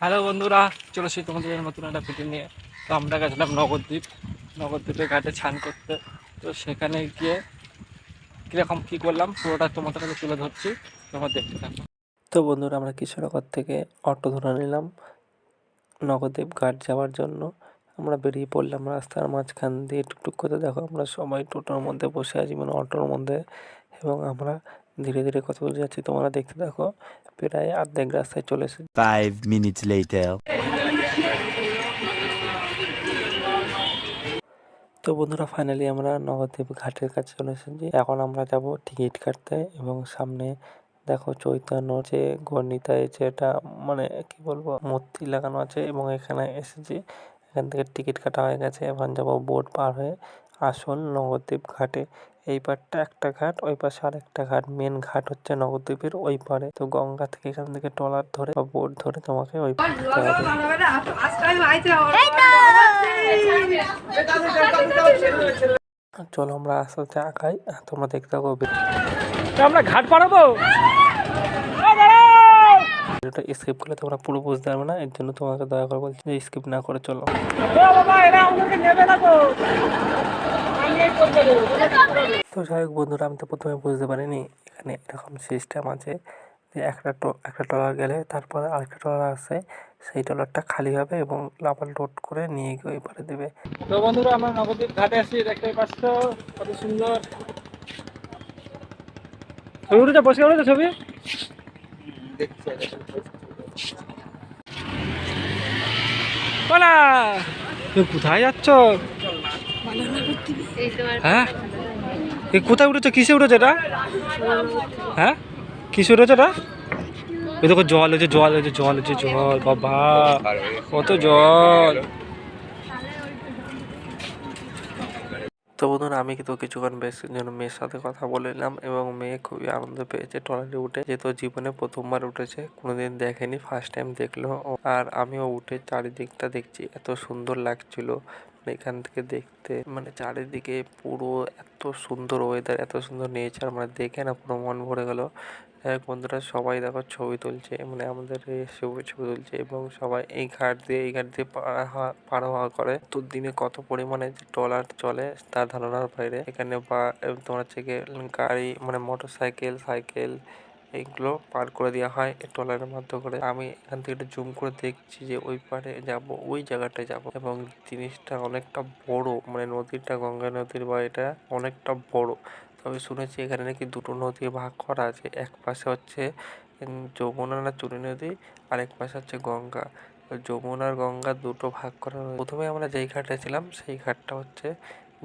Hello বন্ধুরা, চলে এসেছি তোমাদের নতুন একটা ভিডিও নিয়ে। তো আমরা গেছিলাম নবদ্বীপ। নবদ্বীপে ঘাটে স্নান করতে। তো সেখানে গিয়ে কীরকম কী করলাম, পুরোটা তোমাদের কাছে তুলে ধরছি। তোমার দেখতে থাকো। তো বন্ধুরা, আমরা কিশোরগর থেকে অটো ধরে নিলাম নবদ্বীপ ঘাট যাওয়ার জন্য। আমরা বেরিয়ে পড়লাম রাস্তার মাঝখান দিয়ে টুকটুক করে। দেখো, আমরা সবাই টোটোর মধ্যে বসে আছি মানে অটোর মধ্যে। এবং আমরা ধীরে ধীরে কথা বলে যাচ্ছি। তোমরা দেখতে দেখো প্রায় অর্ধেক রাস্তায় চলে এসেছি। Five minutes later. তো বন্ধুরা ফাইনালি আমরা নবদ্বীপ ঘাটের কাছে চলে এসেছি। এখন আমরা যাব টিকিট কাটতে এবং সামনে দেখো চৈতন্য যে গণিতায় যেটা মানে কি বলব মূর্তি লাগানো আছে এবং এখানে এসেছি। এখান থেকে টিকিট কাটা হয়ে গেছে এখন যাব বোট পার হয়ে আসল নবদ্বীপ ঘাটে। এই পারটা একটা ঘাট, ওই পাশে আর একটা ঘাট। মেন ঘাট হচ্ছে নবদ্বীপের ওই পারে তো গঙ্গা থেকে এখান থেকে ট্রলার ধরে বা বোট ধরে তোমাকে ওই চলো আমরা আস্তে আস্তে আঁকাই তোমরা দেখতে থাকো। আমরা ঘাট পাড়াবো? ভিডিওটা স্কিপ করলে তোমরা পুরো বুঝতে পারবে না, এর জন্য তোমাকে দয়া করে বলছি যে স্কিপ না করে চলো। তো যাই হোক বন্ধুরা, আমি তো প্রথমে বুঝতে পারিনি, এখানে এরকম সিস্টেম আছে যে একটা একটা ট্রলার গেলে তারপরে আরেকটা ট্রলার আসে, সেই ট্রলারটা খালি হবে এবং লাভাল লোড করে নিয়ে গিয়ে পারে দেবে। তো বন্ধুরা, আমরা নবদ্বীপ ঘাটে আসি দেখতে পাচ্ছ, কত সুন্দর। ছবি ছবি? কোথায় যাচ্ছ? হ্যাঁ? এ কোথায় উঠেছো? কিসে উঠেছো এটা? হ্যাঁ? কিসে উঠেছে এটা? দেখো জল হয়েছে জল হয়েছে জল হয়েছে জল, বাবা, কত জল। তো বন্ধুরা, আমি কিন্তু কিছুক্ষণ বেশ মেয়ের সাথে কথা বলে নিলাম এবং মেয়ে খুবই আনন্দ পেয়েছে ট্রলারে উঠে যেহেতু জীবনে প্রথমবার উঠেছে, কোনোদিন দেখেনি ফার্স্ট টাইম দেখল। আর আমিও উঠে চারিদিকটা দেখছি, এত সুন্দর লাগছিল। এখান থেকে দেখতে মানে চারিদিকে পুরো এত সুন্দর ওয়েদার এত সুন্দর নেচার মানে দেখে না পুরো মন ভরে গেল। এক বন্ধুরা সবাই দেখো ছবি তুলছে মানে আমাদের ছবি ছবি তুলছে এবং সবাই এই ঘাট দিয়ে, এই ঘাট দিয়ে পার হওয়া করে। তো দিনে কত পরিমাণে ট্রলার চলে তার ধারণার বাইরে। এখানে বা তোমার হচ্ছে গাড়ি মানে মোটর সাইকেল সাইকেল এইগুলো পার করে দেওয়া হয় ট্রলারের মাধ্যমে করে। আমি এখান থেকে একটু জুম করে দেখছি যে ওই পারে যাব, ওই জায়গাটায় যাব এবং জিনিসটা অনেকটা বড়। মানে নদীটা, গঙ্গা নদীর বা এটা অনেকটা বড়। তবে শুনেছি এখানে নাকি দুটো নদী ভাগ করা আছে। এক পাশে হচ্ছে যমুনা না চুরি নদী, আর এক পাশে হচ্ছে গঙ্গা। যমুনা আর গঙ্গা দুটো ভাগ করা প্রথমে আমরা যেই ঘাটে ছিলাম, সেই ঘাটটা হচ্ছে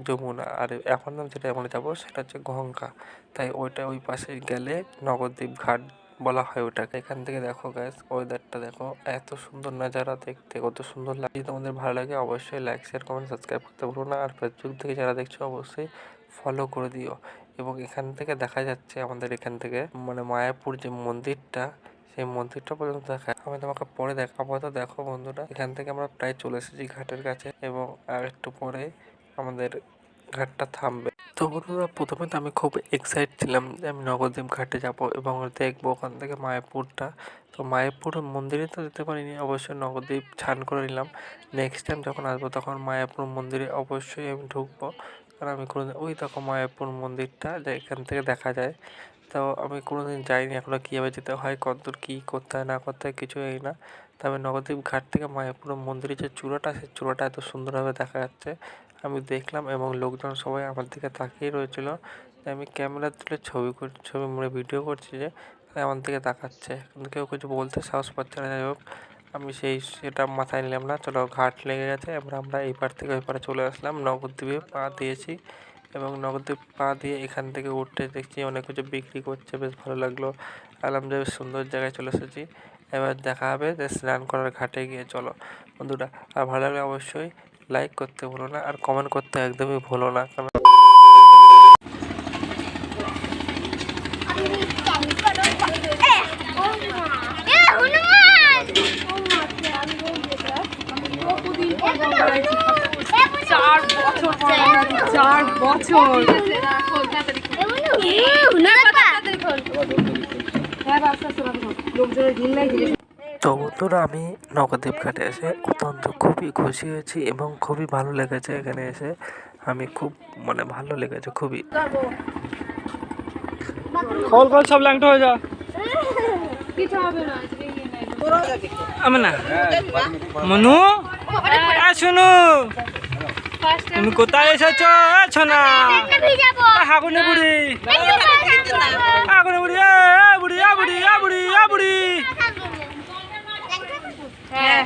যমুনা। আর এখন আমি যেটা আমরা যাব সেটা হচ্ছে গঙ্গা। তাই ওইটা ওই পাশে গেলে নবদ্বীপ ঘাট বলা হয় ওটাকে। এখান থেকে দেখো গ্যাস ওয়েদারটা দেখো, এত সুন্দর নাজারা দেখতে, কত সুন্দর লাগে। তোমাদের ভালো লাগে অবশ্যই লাইক শেয়ার কমেন্ট সাবস্ক্রাইব করতে ভুলো না। আর ফেসবুক থেকে যারা দেখছ অবশ্যই ফলো করে দিও। এবং এখান থেকে দেখা যাচ্ছে আমাদের এখান থেকে মানে মায়াপুর যে মন্দিরটা, সেই মন্দিরটা পর্যন্ত দেখা আমি তোমাকে পরে দেখা আপাতত দেখো বন্ধুরা, এখান থেকে আমরা প্রায় চলে এসেছি ঘাটের কাছে। এবং আর একটু পরে আমাদের ঘাটটা থামবে। তো বন্ধুরা, প্রথমে তো আমি খুব এক্সাইট ছিলাম যে আমি নবদ্বীপ ঘাটে যাব এবং দেখব ওখান থেকে মায়াপুরটা। তো মায়াপুর মন্দিরে তো যেতে পারিনি, অবশ্যই নবদ্বীপ ছান করে নিলাম। নেক্সট টাইম যখন আসব তখন মায়াপুর মন্দিরে অবশ্যই আমি ঢুকবো। কারণ আমি কোনো ওই দেখো মায়াপুর মন্দিরটা যে এখান থেকে দেখা যায়। তো আমি কোনোদিন যাইনি, এখনও কীভাবে যেতে হয়, কতদূর কী করতে হয়, না করতে হয় কিছু জানি না। তবে নবদ্বীপ ঘাট থেকে মায়াপুর মন্দিরের যে চূড়াটা, সেই চূড়াটা এত সুন্দরভাবে দেখা যাচ্ছে। আমি দেখলাম এবং লোকজন সবাই আমার দিকে তাকিয়ে রয়েছিল যে আমি ক্যামেরা তুলে ছবি ছবি মানে ভিডিও করছি যে আমার দিকে তাকাচ্ছে। কিন্তু কেউ কিছু বলতে সাহস পাচ্ছে না। যাই হোক আমি সেই, সেটা মাথায় নিলাম না। চলো ঘাট লেগে গেছে। এবার আমরা এই পার থেকে ওই পারে চলে আসলাম। নবদ্বীপে পা দিয়েছি এবং নবদ্বীপ পা দিয়ে এখান থেকে উঠতে দেখছি অনেক কিছু বিক্রি করছে। বেশ ভালো লাগল। আলাম যে সুন্দর জায়গায় চলে এসেছি। এবার দেখা হবে যে স্নান করার ঘাটে গিয়ে। চলো বন্ধুরা, আর ভালো লাগলে অবশ্যই লাইক করতে ভুলো না আর কমেন্ট করতে একদমই ভুলো না। কারণ চার বছর পর আমরা দেখছি, চার বছর হ্যাঁ। লোকজনের ভিড় নাই। তো বন্ধুরা আমি নবদ্বীপ ঘাটে এসে অত্যন্ত খুবই খুশি হয়েছি এবং খুবই ভালো লেগেছে এখানে এসে। আমি খুব মানে ভালো লেগেছে খুবই। খোল খোল সব ল্যাংটা হয়ে যা। আমি না। মনু? শুনু তুমি কোথায় এসেছ? না হাগুনে বুড়ি। হাগুনে বুড়ি বুড়ি বুড়ি বুড়ি বুড়ি। হ্যাঁ